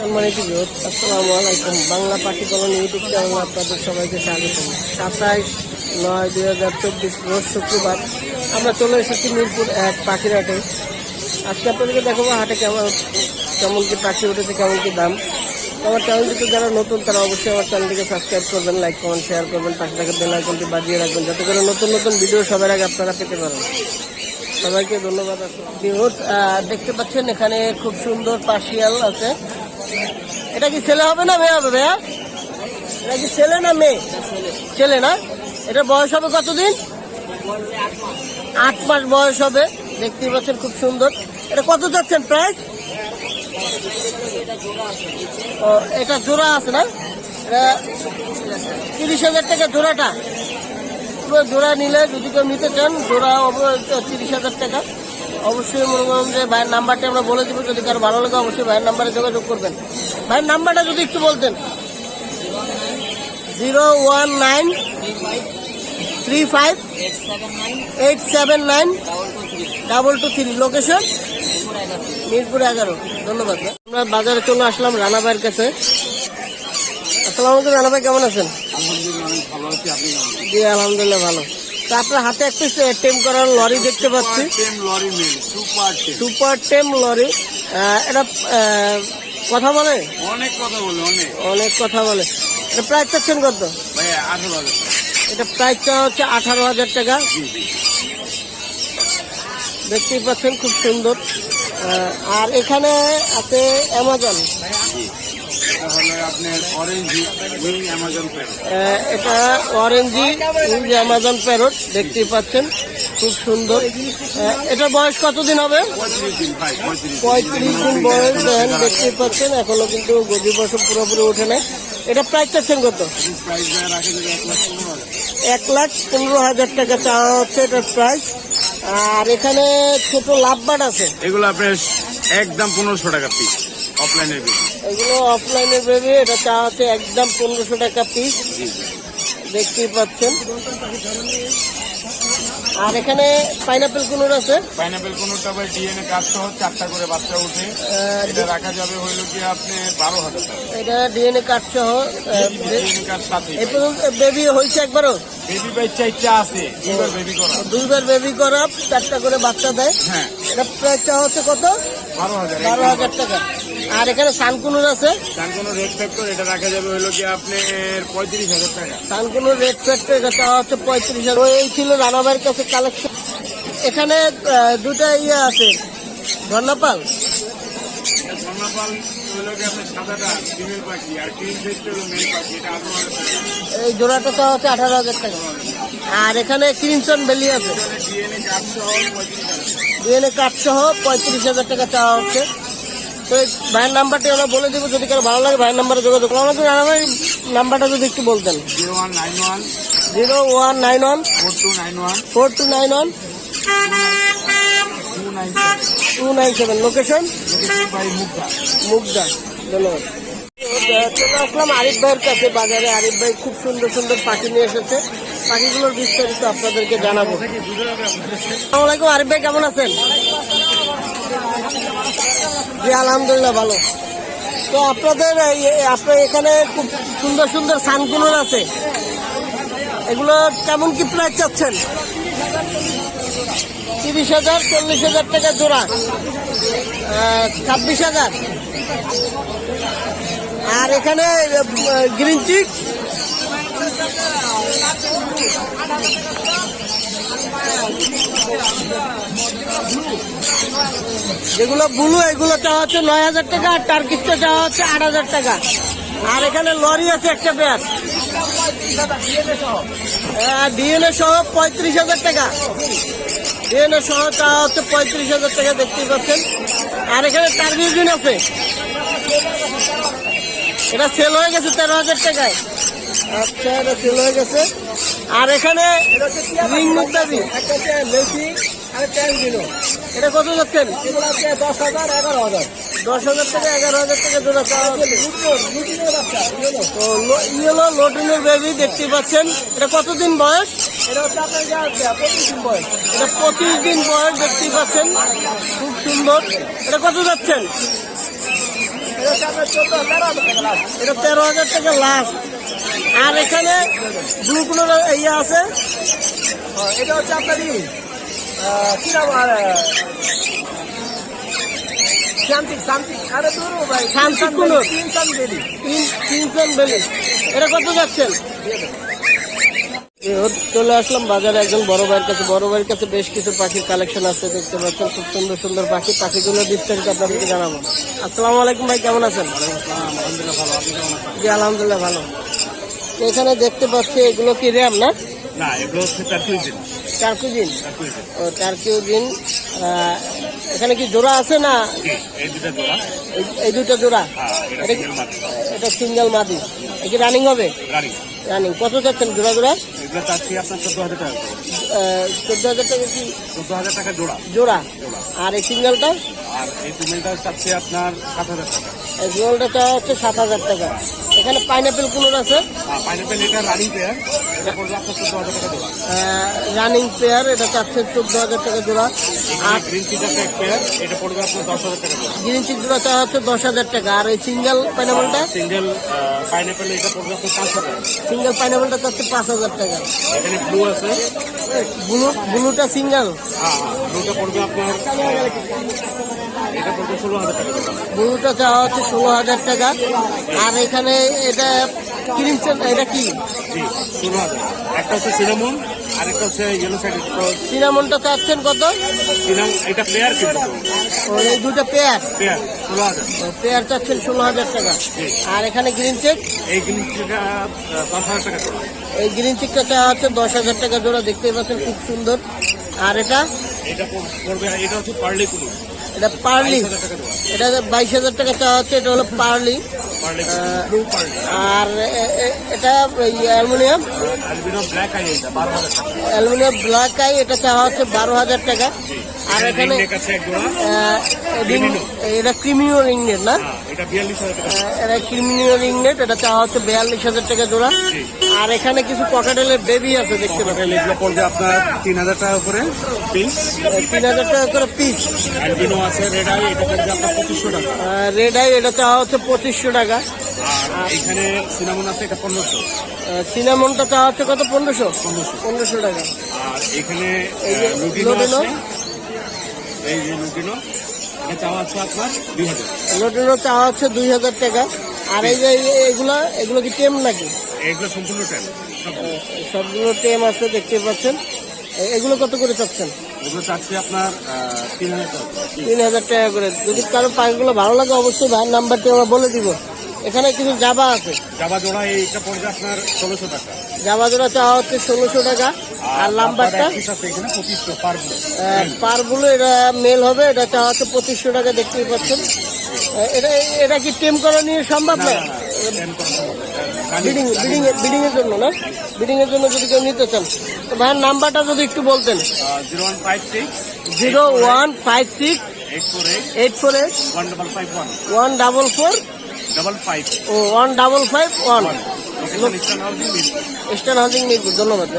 সম্মানিত বিরোধ আসসালামু আলাইকুম। বাংলা পাখি পালন ইউটিউব চ্যানেল আপনাদের সবাইকে স্বাগতম সাতাইশ নয় দুই হাজার চব্বিশ রোজ শুক্রবার আমরা চলে এসেছি মিরপুর এক পাখির হাটে আজকে আপনাদেরকে দেখাবো হাটে কেমন কেমন কি পাখি উঠেছে, কেমন কি দাম। আমার চ্যানেলটিতে যারা নতুন, তারা অবশ্যই আমার চ্যানেলটিকে সাবস্ক্রাইব করবেন, লাইক, কমেন্ট, শেয়ার করবেন, পাশে থাকা বেল আইকনটি বাজিয়ে রাখবেন, যাতে করে নতুন নতুন ভিডিও সবার আগে আপনারা পেতে পারেন। সবাইকে ধন্যবাদ। বিহুত দেখতে পাচ্ছেন এখানে খুব সুন্দর পার্সিয়াল আছে। এটা কি ছেলে হবে না মেয়ে হবে ভাইয়া? এটা কি ছেলে না মেয়ে? ছেলে না? এটা বয়স হবে কতদিন? আট মাস বয়স হবে। দেখতে পাচ্ছেন খুব সুন্দর। এটা কত যাচ্ছেন প্রাইস ও, এটা জোড়া আছে না? এটা তিরিশ হাজার টাকা জোড়াটা। পুরো জোড়া নিলে যদি কেউ নিতে চান, জোড়া তিরিশ হাজার টাকা। অবশ্যই মনে করুন যে ভাইয়ের নাম্বারটা আমরা বলে দেবো। যদি কারও ভালো লাগে অবশ্যই ভাইয়ের নাম্বারে যোগাযোগ করবেন। ভাইয়ের নাম্বারটা যদি একটু বলতেন। Zero one nine three five eight seven nine double two three. Location? Mirpur এগারো। ধন্যবাদ আমরা বাজারে চলে আসলাম রানা ভাইয়ের কাছে। আসসালামু আলাইকুম রানা ভাই কেমন আছেন? আলহামদুলিল্লাহ ভালো আছি। আপনি কেমন আছেন? জি আলহামদুলিল্লাহ ভালো। তা আপনার হাতে একটা টেম করার লরি দেখতে পাচ্ছি। সুপার টেম লরি। এটা কথা বলে? অনেক কথা বলে অনেক। অনেক কথা বলে। এটা প্রাইস চাচ্ছেন কত? এটা প্রাইসটা হচ্ছে আঠারো হাজার টাকা। দেখতেই পাচ্ছেন খুব সুন্দর। আর এখানে আছে অ্যামাজন এটা হলো উইং অ্যামাজন এটা অরেঞ্জি প্যারট দেখতেই পাচ্ছেন খুব সুন্দর। এটার বয়স কতদিন হবে? পঁয়ত্রিশ দিন বয়স দেখতেই পাচ্ছেন এখনও কিন্তু গজি বছর পুরোপুরি ওঠে না এটা প্রাইস চাচ্ছেন কত? এক লাখ পনেরো হাজার এক লাখ পনেরো হাজার টাকা চাওয়া হচ্ছে এটার প্রাইস আর এখানে ছোট লাভবাট আছে। এগুলো আপনার একদম পনেরোশো টাকা পিস অফলাইনের বিল এগুলো অফলাইনে বেবি এটা চা হচ্ছে একদম পনেরোশো টাকা পিস দেখতেই পাচ্ছেন। আর এখানে পাইনাপেল কুনুর আছে? পাইনাপেল কোনোটা ভাই ডিএনএ কাজ সহ চারটা করে বাচ্চা উঠে এটা রাখা যাবে হইল কি আপনি বারো হাজার এটা ডিএনএ কার্ড সহ বেবি হয়েছে একবারও? বেবি বাই চারটা আছে দুইবার বেবি করা। দুইবার বেবি করা চারটা করে বাচ্চা দেয়। হ্যাঁ। এটা প্রাইস চাওয়া হচ্ছে কত? বারো হাজার বারো হাজার টাকা। আর এখানে সানকুনুর আছে। কোনো রেড ফ্যাক্টর এটা রাখা যাবে হলো কি আপনার পঁয়ত্রিশ হাজার টাকা। সানকুনুর রেড ফ্যাক্টর এটা চাওয়া হচ্ছে পঁয়ত্রিশ হাজার। এই ছিল রানাবাইয়ের কাছে কালেকশন এখানে দুটা ইয়ে আছে। টাকা এই জোড়াটা চাওয়া হচ্ছে আঠারো হাজার টাকা। আর এখানে ক্রিমসন ভ্যালি আছে। ডিএনএ কার্ড সহ পঁয়ত্রিশ হাজার টাকা চাওয়া হচ্ছে। তো ভাইয়ের নাম্বারটি আমরা বলে দেবো, যদি কারও ভালো লাগে ভাইয়ের নাম্বারে যোগাযোগ করুন। আমাদের রানাবাই নাম্বারটা যদি একটু বলতেন। Zero one nine one, zero one nine one, four two nine one, four two nine one, two nine seven, location? Mugda. ধন্যবাদ। চলে আসলাম আরিফ ভাইয়ের কাছে, বাজারে। আরিফ ভাই খুব সুন্দর সুন্দর পাখি নিয়ে এসেছে। পাখিগুলোর বিস্তারিত আপনাদেরকে জানাব। আসসালামু আলাইকুম, আরিফ ভাই, কেমন আছেন? জি, আলহামদুলিল্লাহ, ভালো। তো আপনাদের আপনার এখানে খুব সুন্দর সুন্দর সানকুলোর আছে। এগুলো কেমন কি প্রাইস চাচ্ছেন? তিরিশ হাজার, চল্লিশ হাজার টাকা জোড়া। ছাব্বিশ হাজার। আর এখানে গ্রিন চিক। যেগুলো ব্লু, এগুলো চাওয়া হচ্ছে নয় হাজার টাকা, আর টার্কিসটা চাওয়া হচ্ছে আট হাজার টাকা। আর এখানে লরি আছে একটা পেয়ার ডিএনএ সহ পঁয়ত্রিশ হাজার টাকা। ডিএনএ সহ চাওয়া হচ্ছে পঁয়ত্রিশ হাজার টাকা, দেখতেই পাচ্ছেন। আর এখানে টার্গিউজিন আছে। এটা সেল হয়ে গেছে তেরো হাজার টাকায়। আচ্ছা এটা সেল হয়ে গেছে। আর এখানে রিং মুক্তাবি এটা কত যাচ্ছেন? দশ হাজার এগারো হাজার দশ হাজার টাকা এগারো হাজার থেকে জোড়া তো ইয়েলো লোটিনের বেবি দেখতে পাচ্ছেন। এটা কতদিন বয়স? এটা আপনার পঁচিশ দিন বয়স এটা পঁচিশ দিন বয়স দেখতে পাচ্ছেন। খুব সুন্দর। এটা কত যাচ্ছেন? এটা তেরো হাজার টাকা লাস্ট আর এখানে ব্লু ইয়ে আছে। এটা হচ্ছে আপনারই কি নাম আর এটা কত যাচ্ছেন চলে আসলাম বাজারে একজন বড় ভাইয়ের কাছে বড় ভাইয়ের কাছে বেশ কিছু পাখির কালেকশন আছে। দেখতে পাচ্ছেন খুব সুন্দর সুন্দর পাখি পাখিগুলো বিস্তারিত আপনাদেরকে জানাব আসসালামু আলাইকুম ভাই কেমন আছেন জি আলহামদুলিল্লাহ ভালো। এখানে দেখতে পাচ্ছি এগুলো কি র্যাম না না এগুলো কুইজিন ও চার কেজি এখানে কি জোড়া আছে না? এই দুটা জোড়া। হ্যাঁ এটা সিঙ্গেল মাদি। এটা রানিং হবে? রানিং কত যাচ্ছেন জোড়া জোড়া? চোদ্দ হাজার টাকা কি? চোদ্দ হাজার টাকা জোড়া। জোড়া। আর এই সিঙ্গেলটা আর এই ফিমেলটা চাচ্ছি আপনার সাত হাজার টাকা। এই চাওয়া হচ্ছে সাত হাজার টাকা। এখানে পাইনাপেল কুলোর আছে? পাইনাপেল এটা রানিং পেয়ার রানিং পেয়ার এটা চাচ্ছে চোদ্দ হাজার টাকা জোড়া। আর গ্রিন এটা পড়বে আপনার দশ হাজার টাকা জোড়া। গ্রিন চিক জোড়া চাওয়া হচ্ছে দশ হাজার টাকা। আর এই সিঙ্গেল পাইনাপেলটা সিঙ্গেল পাইনাপেল এটা পড়বে আপনার পাঁচ হাজার সিঙ্গেল পাইনাপেলটা চাচ্ছে পাঁচ হাজার টাকা। এখানে ব্লু আছে। ব্লু ব্লুটা সিঙ্গেল হ্যাঁ ব্লুটা পড়বে আপনার ব্লুটা চাওয়া হচ্ছে ষোলো হাজার টাকা। আর এখানে এটা ক্রিম এটা কি? জি ষোলো হাজার একটা হচ্ছে সিনামন আর হচ্ছে ইয়েলো সাইড সিনামনটা চাচ্ছেন কত? এটা কিন্তু। এই দুটো পেয়ার প্লেয়ার ষোলো হাজার। পেয়ার চাচ্ছেন ষোলো হাজার টাকা। আর এখানে গ্রিন চেক এই দশ হাজার টাকা জোড়া এই গ্রিন চেকটা চাওয়া হচ্ছে দশ হাজার টাকা জোড়া দেখতেই পাচ্ছেন খুব সুন্দর। আর এটা? এটা পড়বে এটা হচ্ছে পার্লি এটা পার্লি। হাজার টাকা জোড়া এটা বাইশ হাজার টাকা চাওয়া হচ্ছে এটা হলো পার্লি। আর এটা অ্যালুমিনিয়াম? অ্যালুমিনিয়াম ব্ল্যাক আই এটা চাওয়া হচ্ছে বারো হাজার টাকা। আর এখানে এটা ক্রিমিও রিংনেট না? হ্যাঁ, এটা টাকা। আহ, এটা ক্রিমিও রিংনেট এটা চাওয়া হচ্ছে বিয়াল্লিশ হাজার টাকা জোড়া। আর এখানে কিছু পকেটেলের বেবি আছে দেখতে পাচ্ছেন। এগুলো পড়বে আপনার তিন হাজার টাকা করে পিস তিন হাজার টাকা করে পিস অ্যালবিনো আছে রেড আই এটা পড়বে আপনার পঁচিশশো টাকা। রেড আই এটা চাওয়া হচ্ছে পঁচিশশো টাকা। আর এখানে সিনামন আছে এটা পনেরোশো। সিনামনটা চাওয়া হচ্ছে কত? পনেরোশো? পনেরোশো। পনেরোশো টাকা। আর এখানে এই যে লুটিনো লুটিনো। আছে এই যে লুটিনো এটা চাওয়া আছে আপনার দুই হাজার। লোটেরও চাওয়া হচ্ছে দুই হাজার টাকা। আর এই যে এগুলো এগুলো কি টেম নাকি? এগুলো সম্পূর্ণ টাইম সবগুলো টেম আছে দেখতে পাচ্ছেন। এগুলো কত করে চাচ্ছেন? এগুলো চাচ্ছি আপনার তিন হাজার টাকা। তিন হাজার টাকা করে। যদি কারও পাখিগুলো ভালো লাগে অবশ্যই ভাইয়ের নাম্বারটি আমরা বলে দিব। এখানে কিছু জাবা আছে। জাবা জোড়া এইটা পড়বে আপনার ষোলোশো টাকা। জাবা জোড়া চাওয়া হচ্ছে ষোলোশো টাকা। আর পার পারগুলো এটা মেল হবে এটা চাওয়া হচ্ছে পঁচিশশো টাকা দেখতেই পাচ্ছেন। এটা এটা কি টেম করা নিয়ে সম্ভব না? বিডিং বিডিং বিডিং এর জন্য না? বিডিং এর জন্য যদি কেউ নিতে চান। তো ভাইয়ের নাম্বারটা যদি একটু বলতেন। Zero one five six zero one five six eight four eight eight four eight one double five one one double four double five O one double five one eastern housing Mirpur ধন্যবাদ।